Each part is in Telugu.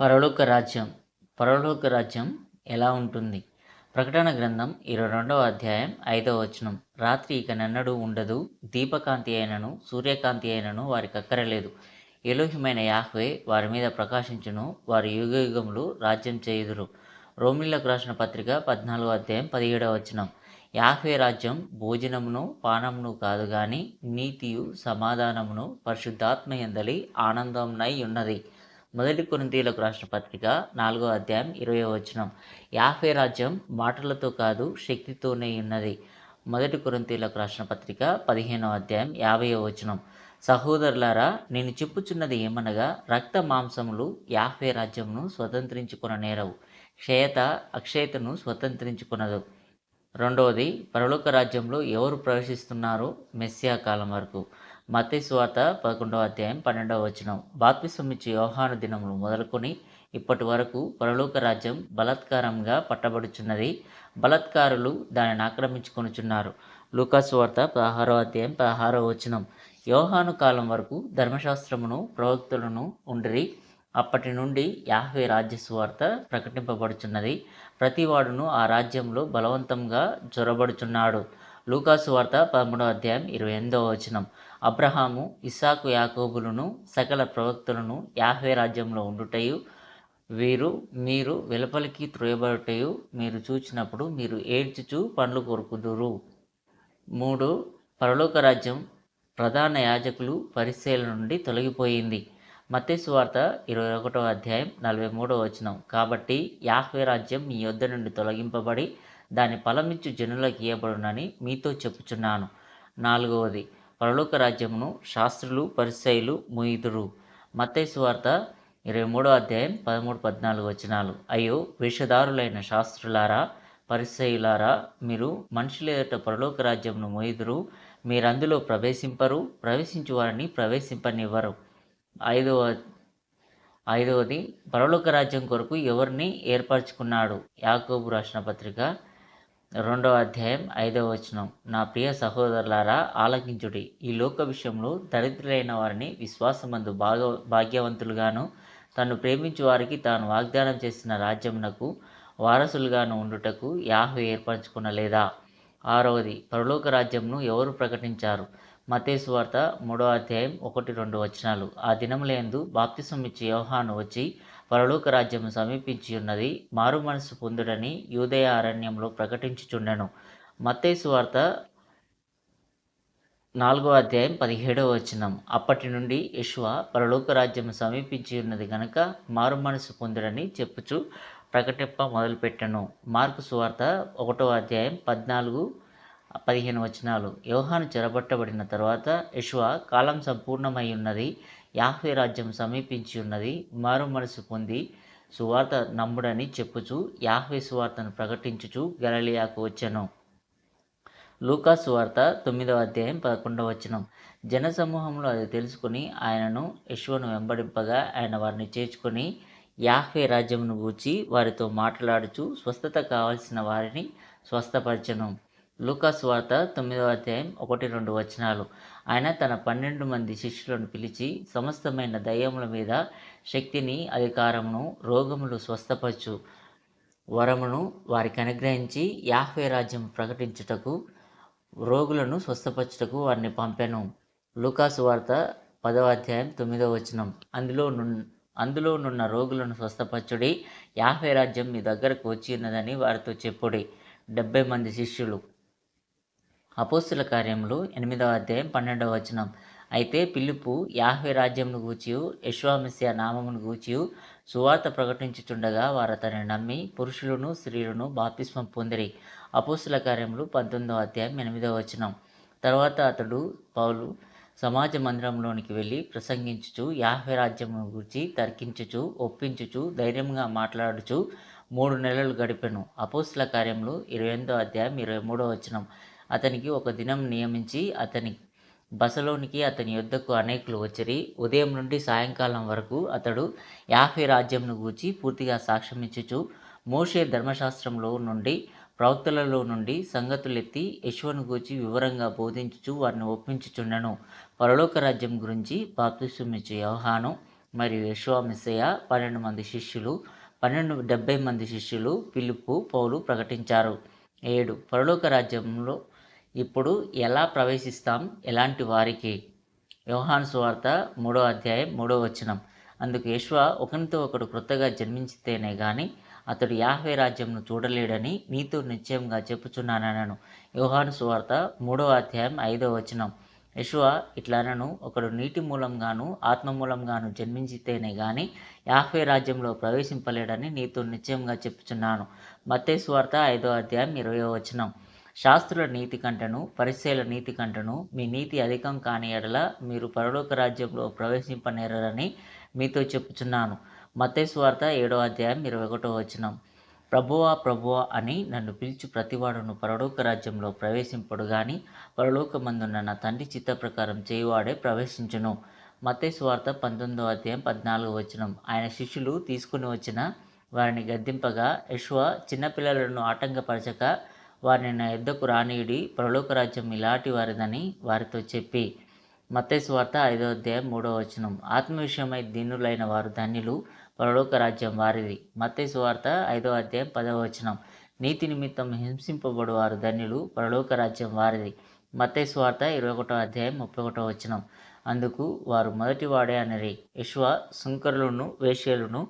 పరలోక రాజ్యం పరలోక రాజ్యం ఎలా ఉంటుంది? ప్రకటన గ్రంథం ఇరవై రెండవ అధ్యాయం ఐదవ వచనం. రాత్రి ఇక నన్నడు ఉండదు దీపకాంతి అయినను సూర్యకాంతి అయినను వారికి అక్కరలేదు. ఎలోహిమైన యాహ్వే వారి మీద ప్రకాశించును వారి యుగ యుగములు రాజ్యం చేయుదురు. రోమిల్లకు రాసిన పత్రిక పద్నాలుగో అధ్యాయం పదిహేడవ వచనం. యాహ్వే రాజ్యం భోజనమును పానమును కాదు గాని నీతియు సమాధానమును పరిశుద్ధాత్మ ఎందలి ఆనందంనై ఉన్నది. మొదటి కొరింథీయులకు రాసిన పత్రిక నాలుగో అధ్యాయం ఇరవై వచనం. యాఫే రాజ్యం మాటలతో కాదు శక్తితోనే ఉన్నది. మొదటి కొరింథీయులకు రాసిన పత్రిక పదిహేనవ అధ్యాయం యాభై వచనం. సహోదరులారా నేను చెప్పుచున్నది ఏమనగా రక్త మాంసములు యాఫే రాజ్యమును స్వతంత్రించుకున్న నేరవు. క్షయత అక్షయతను స్వతంత్రించుకున్నదు రెండవది పరలోక రాజ్యంలో ఎవరు ప్రవేశిస్తున్నారో మెస్సియా కాలం వరకు. మత్తయి సువార్త పదకొండవ అధ్యాయం పన్నెండవ వచనం. బాప్తిసమిచ్చి యోహాను దినములు మొదలుకొని ఇప్పటి వరకు పరలోక రాజ్యం బలాత్కారంగా పట్టబడుచున్నది. బలాత్కారులు దానిని ఆక్రమించుకొనుచున్నారు. లూకాసు వార్త పదహారో అధ్యాయం పదహారో వచనం. యోహాను కాలం వరకు ధర్మశాస్త్రమును ప్రవక్తులను ఉండిరి. అప్పటి నుండి యాహ్వే రాజ్య సువార్త ప్రకటింపబడుచున్నది. ప్రతివాడును ఆ రాజ్యంలో బలవంతంగా జొరబడుచున్నాడు లూకాసు వార్త పదమూడవ అధ్యాయం ఇరవై ఎనిమిదవ వచనం. అబ్రహాము ఇస్సాకు యాకోబులను సకల ప్రవక్తులను యాహ్వే రాజ్యంలో ఉండుటయు. వీరు మీరు వెలుపలికి త్రోయబడుటయు మీరు చూచినప్పుడు మీరు ఏడ్చుచు పండ్లు కొరుకుదురు. మూడు పరలోక రాజ్యం ప్రధాన యాజకులు పరిశీల నుండి తొలగిపోయింది. మత్స్సు వార్త ఇరవై ఒకటో అధ్యాయం నలభై మూడో వచనం. కాబట్టి యాహ్వే రాజ్యం మీ యొద్ద నుండి తొలగింపబడి దాని ఫలమిచ్చు జనులకు ఇవ్వబడునని మీతో చెప్పుచున్నాను. నాలుగవది పరలోక రాజ్యమును శాస్త్రులు పరిశైలు ముయిదురు. మత్తేసు వార్త ఇరవై మూడో అధ్యాయం పదమూడు పద్నాలుగు వచనాలు. అయ్యో వేషధారులైన శాస్త్రులారా పరిసయులారా మీరు మనుషుల ఎదుట పరలోక రాజ్యమును మోయిదురు. మీరందులో ప్రవేశింపరు? ప్రవేశించు వారిని ప్రవేశింపనివ్వరు. ఐదవ ఐదవది పరలోక రాజ్యం కొరకు ఎవరిని ఏర్పరచుకున్నాడు? యాకోబు రాసిన పత్రిక రెండవ అధ్యాయం ఐదవ వచనం. నా ప్రియ సహోదరులారా ఆలకించుడి. ఈ లోక విషయంలో దరిద్రులైన వారిని విశ్వాసమందు భాగ భాగ్యవంతులుగాను తను ప్రేమించు వారికి తాను వాగ్దానం చేసిన రాజ్యమునకు వారసులుగాను ఉండుటకు యాహు ఏర్పరచుకునలేదా? ఆరవది పరలోక రాజ్యంను ఎవరు ప్రకటించారు? మతేసు వార్త మూడో అధ్యాయం ఒకటి రెండు వచనాలు. ఆ దినములందు బాప్తిసం ఇచ్చి యోహాను వచ్చి పరలోక రాజ్యము సమీపించి ఉన్నది మారు మనసు పొందుడని యూదయ అరణ్యంలో ప్రకటించుచుండెను. మత్తేసు వార్త నాలుగో అధ్యాయం పదిహేడవ వచనం. అప్పటి నుండి యశ్వ పరలోక రాజ్యం సమీపించి ఉన్నది గనక మారు మనసు పొందుడని చెప్పుచు ప్రకటింప మొదలుపెట్టను. మార్కు సువార్త ఒకటో అధ్యాయం పద్నాలుగు పదిహేను వచనాలు. యోహాను చెరబట్టబడిన తర్వాత యశ్వ కాలం సంపూర్ణమై ఉన్నది యాహ్వే రాజ్యం సమీపించి ఉన్నది మారు మనసు పొంది సువార్త నమ్ముడని చెప్పుచు యాహ్వే సువార్తను ప్రకటించుచు గలలియాకు వచ్చాను. లూకా సువార్త తొమ్మిదవ అధ్యాయం పదకొండవ వచనం. జనసమూహంలో అది తెలుసుకుని ఆయనను యశ్వను వెంబడింపగా ఆయన వారిని చేర్చుకొని యాహ్వే రాజ్యమును గూర్చి వారితో మాట్లాడుచు స్వస్థత కావలసిన వారిని స్వస్థపరచను. లూకాస్ వార్త తొమ్మిదవ అధ్యాయం ఒకటి రెండు వచనాలు. ఆయన తన పన్నెండు మంది శిష్యులను పిలిచి సమస్తమైన దయ్యముల మీద శక్తిని అధికారమును రోగములు స్వస్థపరచు వరమును వారికి అనుగ్రహించి యాహ్వే రాజ్యం ప్రకటించుటకు రోగులను స్వస్థపరచుటకు వారిని పంపెను. లూకాసు వార్త పదవ అధ్యాయం తొమ్మిదవ వచనం. అందులో నున్ అందులో నున్న రోగులను స్వస్థపరచుడి యాహ్వే రాజ్యం మీ దగ్గరకు వచ్చి ఉన్నదని వారితో చెప్పుడి. డెబ్బై మంది శిష్యులు. అపోస్తుల కార్యములు ఎనిమిదవ అధ్యాయం పన్నెండవ వచనం. అయితే పిలుపు యాహ్వే రాజ్యమును గూచియు యశ్వామిస్య నామమును గూచియు సువార్త ప్రకటించుచుండగా వారు అతన్ని నమ్మి పురుషులను స్త్రీలను బాప్తిస్మం పొందిరి. అపోస్తుల కార్యములు పంతొమ్మిదవ అధ్యాయం ఎనిమిదవ వచనం. తర్వాత అతడు పౌలు సమాజ మందిరంలోనికి వెళ్ళి ప్రసంగించుచు యాహ్వే రాజ్యమును గురించి తర్కించుచు ఒప్పించుచు ధైర్యంగా మాట్లాడుచు మూడు నెలలు గడిపెను. అపోస్తుల కార్యములు ఇరవై ఎనిమిదో అధ్యాయం ఇరవై మూడో వచనం. అతనికి ఒక దినం నియమించి అతని బసలోనికి అతని యొద్దకు అనేకులు వచ్చిరి. ఉదయం నుండి సాయంకాలం వరకు అతడు యాఫే రాజ్యంను గూర్చి పూర్తిగా సాక్ష్యమిచ్చుచు మోషే ధర్మశాస్త్రంలో నుండి ప్రవక్తలలో నుండి సంగతులెత్తి యశ్వను గూర్చి వివరంగా బోధించుచు వారిని ఒప్పించుచుండెను. పరలోక రాజ్యం గురించి బాప్తిసమిచ్చు యోహాను మరియు యశ్వామిసయ పన్నెండు మంది శిష్యులు పన్నెండు డెబ్బై మంది శిష్యులు పిలుపు పౌలు ప్రకటించారు. ఏడు. పరలోక రాజ్యంలో ఇప్పుడు ఎలా ప్రవేశిస్తాం? ఎలాంటి వారికి? యోహాను సువార్త మూడో అధ్యాయం మూడో వచనం. అందుకు యశ్వ ఒకరితో ఒకడు క్రొత్తగా జన్మించితేనే కానీ అతడు యాహ్వే రాజ్యంను చూడలేడని నీతో నిశ్చయంగా చెప్పుచున్నానను యోహాను సువార్త మూడో అధ్యాయం ఐదో వచనం. యశువ ఇట్లనను ఒకడు నీటి మూలంగాను ఆత్మ మూలంగాను జన్మించితేనే గాని యాహ్వే రాజ్యంలో ప్రవేశింపలేడని నీతో నిశ్చయంగా చెప్పుచున్నాను. మత్తే స్వార్త ఐదో అధ్యాయం ఇరవై వచనం. శాస్త్రుల నీతి కంటను పరిశీల నీతి కంటను మీ నీతి అధికం కాని ఎడల మీరు పరలోక రాజ్యంలో ప్రవేశింపనేరని మీతో చెప్పుచున్నాను. మత్తే స్వార్త ఏడో అధ్యాయం ఇరవై ఒకటో వచనం. ప్రభువా ప్రభువా అని నన్ను పిలిచి ప్రతివాడును పరలోక రాజ్యంలో ప్రవేశింపడు గాని పరలోకమందున్న నా తండ్రి చిత్త ప్రకారం చేయువాడే ప్రవేశించును. మతే స్వార్థ పంతొమ్మిదో అధ్యాయం పద్నాలుగు వచనం. ఆయన శిష్యులు తీసుకుని వచ్చిన వారిని గద్దింపగా యశ్వ చిన్నపిల్లలను ఆటంకపరచక వారిని నా యుద్ధకు రానీయుడి పరలోక రాజ్యం ఇలాంటి వారిదని వారితో చెప్పి మతే స్వార్థ ఐదో అధ్యాయం మూడో వచనం. ఆత్మ విషయమై దీనులైన వారు ధన్యులు పరలోక రాజ్యం వారిది. మత్తే వార్త ఐదో అధ్యాయం పదవ వచనం. నీతి నిమిత్తం హింసింపబడు వారు ధన్యులు పరలోక రాజ్యం వారిది. మత్తే సువార్త ఇరవై ఒకటో అధ్యాయం ముప్పై ఒకటో వచనం. అందుకు వారు మొదటి వాడే యశ్వ శుంకరులను వేశ్యలను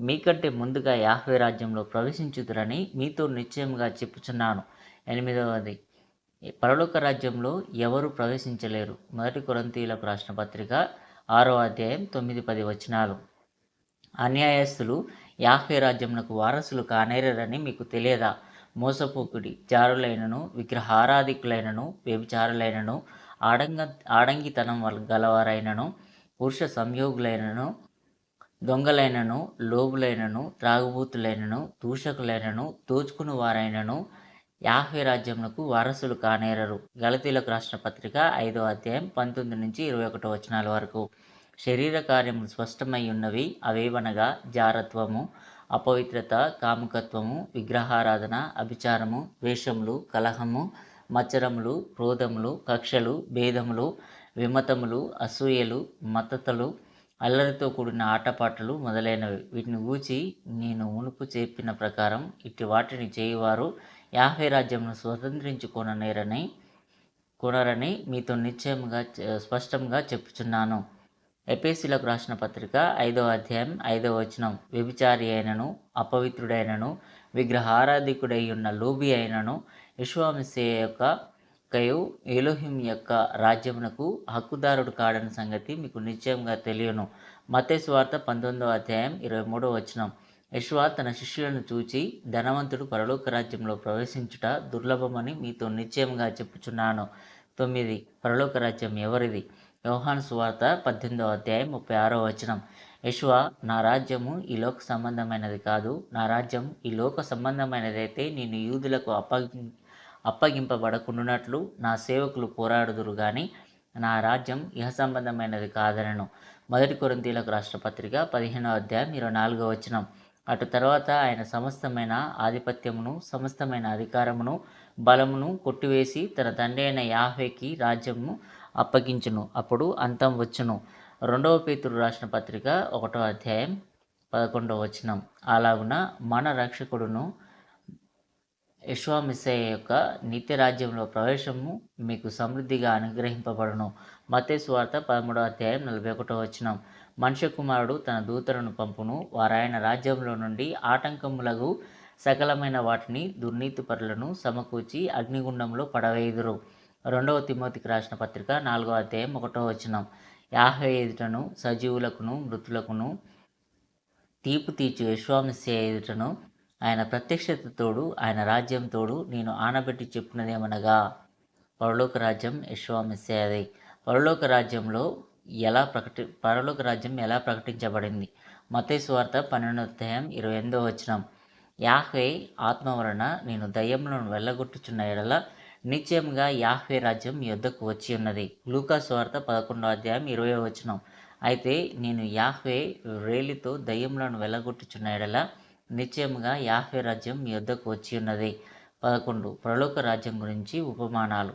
మీకంటే ముందుగా యాహ్వే రాజ్యంలో ప్రవేశించుదురని మీతో నిశ్చయంగా చెప్పుచున్నాను. ఎనిమిదవది. పరలోక రాజ్యంలో ఎవరు ప్రవేశించలేరు? మొదటి కొరంతీలకు రాసిన పత్రిక ఆరో అధ్యాయం తొమ్మిది పది వచనాలు. అన్యాయస్తులు యాహ్వే రాజ్యమునకు వారసులు కానేరని మీకు తెలియదా? మోసపోకుడి జారులైనను విగ్రహారాధికులైనను వ్యభిచారులైనను ఆడంగ ఆడంగితనం గలవారైనను పురుష సంయోగులైనను దొంగలైనను లోబులైనను త్రాగుబూతులైనను దూషకులైనను దోచుకుని వారైనను యాహ్వే రాజ్యమునకు వారసులు కానేరరు. గలతీలకు రాష్ట్ర పత్రిక ఐదో అధ్యాయం పంతొమ్మిది నుంచి ఇరవై ఒకటో వచనాల వరకు. శరీర కార్యములు స్పష్టమై ఉన్నవి. అవేవనగా? జారత్వము అపవిత్రత కాముకత్వము విగ్రహారాధన అభిచారము వేషములు కలహము మచ్చరములు క్రోధములు కక్షలు భేదములు విమతములు అసూయలు మతతలు అల్లరితో కూడిన ఆటపాటలు మొదలైనవి. వీటిని ఊచి నేను మునుపు చెప్పిన ప్రకారం ఇట్టి వాటిని చేయువారు యాభై రాజ్యంను స్వతంత్రించుకొననేరని కొనరని మీతో నిశ్చయముగా స్పష్టంగా చెప్పుచున్నాను. ఎపేసిలకు రాసిన పత్రిక ఐదో అధ్యాయం ఐదో వచనం. వ్యభిచారి అయినను అపవిత్రుడైనను విగ్రహారాధికుడై ఉన్న లోబి అయినను విశ్వామిసే యొక్క కయు ఏలోహిం యొక్క రాజ్యమునకు హక్కుదారుడు కాడని సంగతి మీకు నిశ్చయంగా తెలియను. మతే స్వార్థ పంతొమ్మిదవ అధ్యాయం ఇరవై మూడవ వచనం. యశ్వా తన శిష్యులను చూచి ధనవంతుడు పరలోక రాజ్యంలో ప్రవేశించుట దుర్లభమని మీతో నిశ్చయంగా చెప్పుచున్నాను. తొమ్మిది పరలోక రాజ్యం ఎవరిది యోహాన్ సువార్త పద్దెనిమిదవ అధ్యాయం ముప్పై ఆరో వచనం. యశ్వ నా రాజ్యము ఈ లోక సంబంధమైనది కాదు. నా రాజ్యం ఈ లోక సంబంధమైనదైతే నేను యూదులకు అప్పగి అప్పగింపబడకుండునట్లు నా సేవకులు పోరాడుదురు కానీ నా రాజ్యం ఇహ సంబంధమైనది కాదనను. మొదటి కొరంతీలకు రాష్ట్రపత్రిక పదిహేనో అధ్యాయం ఇరవై నాలుగో వచనం. అటు తర్వాత ఆయన సమస్తమైన ఆధిపత్యమును సమస్తమైన అధికారమును బలమును కొట్టివేసి తన తండ్రి అయిన యాహ్వేకి రాజ్యము అప్పగించును. అప్పుడు అంతం వచ్చును. రెండవ పేతురు రాసిన పత్రిక ఒకటో అధ్యాయం పదకొండవ వచనం. అలాగున మన రక్షకుడును యశ్వామిసయ యొక్క నిత్య రాజ్యంలో ప్రవేశము మీకు సమృద్ధిగా అనుగ్రహింపబడును. మతే స్వార్థ పదమూడవ అధ్యాయం నలభై ఒకటో వచనం. మనుష్య కుమారుడు తన దూతలను పంపును. వారాయన రాజ్యంలో నుండి ఆటంకములకు సకలమైన వాటిని దుర్నీతి పరులను సమకూర్చి అగ్నిగుండంలో పడవేయుదురు. రెండవ తిమోతికి రాసిన పత్రిక నాలుగో అధ్యాయం ఒకటో వచనం. యాహే ఎదుటను సజీవులకును మృతులకును తీర్పు తీర్చు విశ్వామిస్య ఎదుటను ఆయన ప్రత్యక్షత తోడు ఆయన రాజ్యం తోడు నేను ఆనబెట్టి చెప్పినదేమనగా పరలోక రాజ్యం యశ్వామిస్యది పరలోక రాజ్యంలో ఎలా ప్రకటి పరలోక రాజ్యం ఎలా ప్రకటించబడింది? మతే స్వార్థ పన్నెండో ఇరవై ఎనిమిదో వచనం. యాహ్వే ఆత్మ వలన నేను దయ్యములను వెళ్ళగొట్టుచున్న ఎడల నిశ్చయంగా యాహ్వే రాజ్యం యుద్ధకు వచ్చి ఉన్నది. లూకా స్వార్థ పదకొండో అధ్యాయం ఇరవై వచనం. అయితే నేను యాహ్వే రేలితో దయ్యములను వెళ్ళగొట్టుచున్న ఎడల నిశ్చయంగా యాహ్వే రాజ్యం మీ వద్దకు వచ్చి ఉన్నది. పదకొండు. ప్రలోక రాజ్యం గురించి ఉపమానాలు.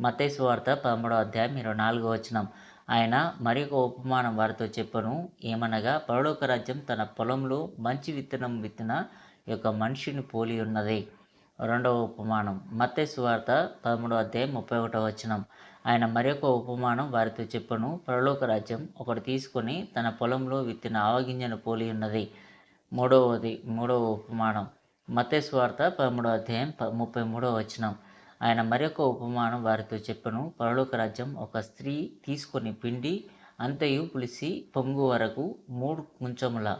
మతేసు వార్త పదమూడవ అధ్యాయం ఇరవై నాలుగో వచనం. ఆయన మరి ఒక ఉపమానం వారితో చెప్పను. ఏమనగా పరలోక రాజ్యం తన పొలంలో మంచి విత్తనం విత్తిన యొక్క మనిషిని పోలి ఉన్నది. రెండవ ఉపమానం. మత్తయి సువార్త పదమూడవ అధ్యాయం ముప్పై ఒకటవ వచనం. ఆయన మరొక ఉపమానం వారితో చెప్పను. పరలోక రాజ్యం ఒకటి తీసుకొని తన పొలంలో విత్తిన ఆవగింజను పోలి ఉన్నది. మూడవది మూడవ ఉపమానం. మత్తయి సువార్త పదమూడో అధ్యాయం ప ముప్పై మూడవ వచనం. ఆయన మరొక ఉపమానం వారితో చెప్పను. పరలోక రాజ్యం ఒక స్త్రీ తీసుకొని పిండి అంతయు పులిసి పొంగు వరకు మూడు కుంచముల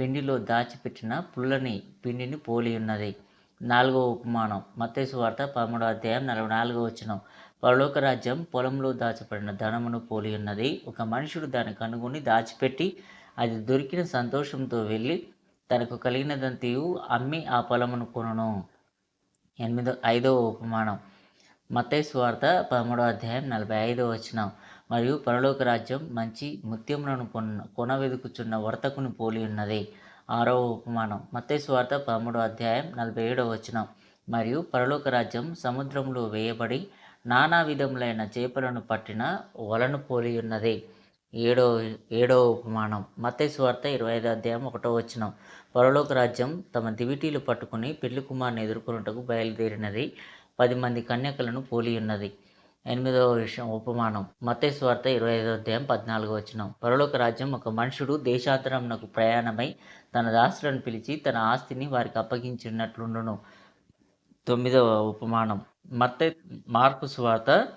పిండిలో దాచిపెట్టిన పుల్లని పిండిని పోలి ఉన్నది. నాలుగో ఉపమానం. మత్తేసు వార్త పదమూడవ అధ్యాయం నలభై నాలుగో వచనం. పరలోక రాజ్యం పొలంలో దాచబడిన ధనమును పోలి ఉన్నది. ఒక మనుషుడు దాన్ని కనుగొని దాచిపెట్టి అది దొరికిన సంతోషంతో వెళ్ళి తనకు కలిగినదంతయు అమ్మి ఆ పొలమును కొనును. ఎనిమిదో ఐదవ ఉపమానం. మత్తయి స్వార్త పదమూడవ అధ్యాయం నలభై ఐదవ వచనం. మరియు పరలోక రాజ్యం మంచి ముత్యములను కొన కొన వెదుకుచున్న వర్తకుని పోలి ఉన్నది. ఆరవ ఉపమానం. మత్తయి స్వార్త పదమూడవ అధ్యాయం నలభై ఏడవ వచనం. మరియు పరలోక రాజ్యం సముద్రంలో వేయబడి నానా విధములైన చేపలను పట్టిన వలను పోలి ఉన్నది. ఏడో ఏడవ ఉపమానం. మత్తయి ఇరవై ఐదు అధ్యాయం ఒకటో వచ్చిన పరలోక రాజ్యం తమ దివిటీలు పట్టుకుని పెళ్ళి కుమారుని ఎదుర్కొనుటకు బయలుదేరినది. పది మంది కన్యకలను పోలి ఉన్నది. ఎనిమిదవ విషయం ఉపమానం. మత్తయి స్వార్త ఇరవై ఐదో అధ్యాయం పద్నాలుగో వచ్చిన పరలోక రాజ్యం ఒక మనుషుడు దేశాంతరంకు ప్రయాణమై తన దాసులను పిలిచి తన ఆస్తిని వారికి అప్పగించినట్లుండును. తొమ్మిదవ ఉపమానం. మత్తే మార్పు స్వార్త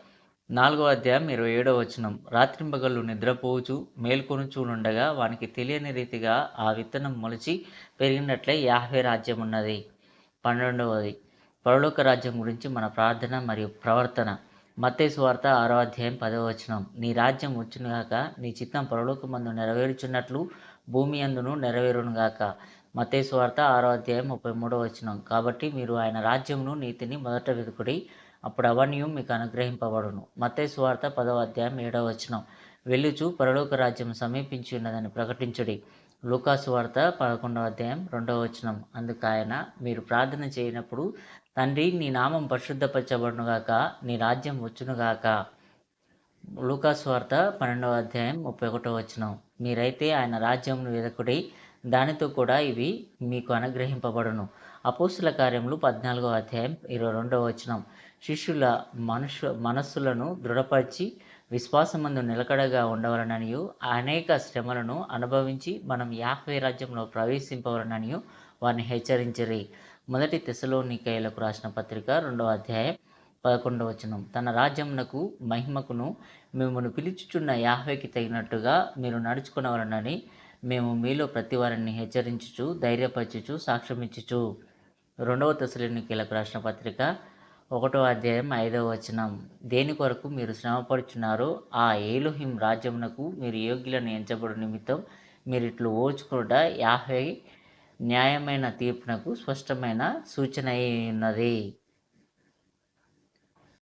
నాలుగో అధ్యాయం ఇరవై ఏడో వచనం. రాత్రింబగళ్ళు నిద్రపోవచ్చు మేల్కొనుచూనుండగా వానికి తెలియని రీతిగా ఆ విత్తనం మొలిచి పెరిగినట్లే యాహ్వే రాజ్యం ఉన్నది. పన్నెండవది పరలోక రాజ్యం గురించి మన ప్రార్థన మరియు ప్రవర్తన. మత్తే స్వార్త ఆరో అధ్యాయం పదవ వచనం. నీ రాజ్యం వచ్చునుగాక నీ చిత్తం పరలోకమందు నెరవేరుచున్నట్లు భూమి అందును నెరవేరునుగాక. మత్తే స్వార్త ఆరో అధ్యాయం ముప్పై మూడో వచనం. కాబట్టి మీరు ఆయన రాజ్యమును నీతిని మొదట వెతుకుడి అప్పుడు అవన్నీ మీకు అనుగ్రహింపబడును. మతే స్వార్త పదవ అధ్యాయం ఏడవ వచనం. వెళ్ళుచు పరలోక రాజ్యం సమీపించి ఉన్నదని ప్రకటించుడి. లూకాసు వార్త పదకొండవ అధ్యాయం రెండవ వచనం. అందుకు ఆయన మీరు ప్రార్థన చేయనప్పుడు తండ్రి నీ నామం పరిశుద్ధపరచబడునుగాక నీ రాజ్యం వచ్చునుగాక. లూకాసు వార్త పన్నెండవ అధ్యాయం ముప్పై ఒకటో వచనం. మీరైతే ఆయన రాజ్యంను వెదకుడి దానితో కూడా ఇవి మీకు అనుగ్రహింపబడును. అపోస్తుల కార్యములు పద్నాలుగో అధ్యాయం ఇరవై రెండవ వచనం. శిష్యుల మనుషు మనస్సులను దృఢపరిచి విశ్వాసమందు నిలకడగా ఉండవలననియు అనేక శ్రమలను అనుభవించి మనం యాహ్వే రాజ్యంలో ప్రవేశింపవలననియు వారిని హెచ్చరించరి. మొదటి తెసలోనికైలకు రాసిన పత్రిక రెండవ అధ్యాయం పదకొండవ వచనం. తన రాజ్యమునకు మహిమకును మిమ్మల్ని పిలుచుచున్న యాహ్వేకి తగినట్టుగా మీరు నడుచుకునవలనని మేము మీలో ప్రతి వారిని హెచ్చరించుచు ధైర్యపరచుచు సాక్ష్యమిచ్చుచు. రెండవ తెసలోనికైలకు రాసిన పత్రిక ఒకటో అధ్యాయం ఐదవ వచనం. దేని కొరకు మీరు శ్రమపడుచున్నారో ఆ ఏలుహిం రాజ్యమునకు మీరు యోగ్యులను ఎంచబడు నిమిత్తం మీరు ఇట్లు ఓచుకుట యాహై న్యాయమైన తీర్పునకు స్పష్టమైన సూచన అయి ఉన్నది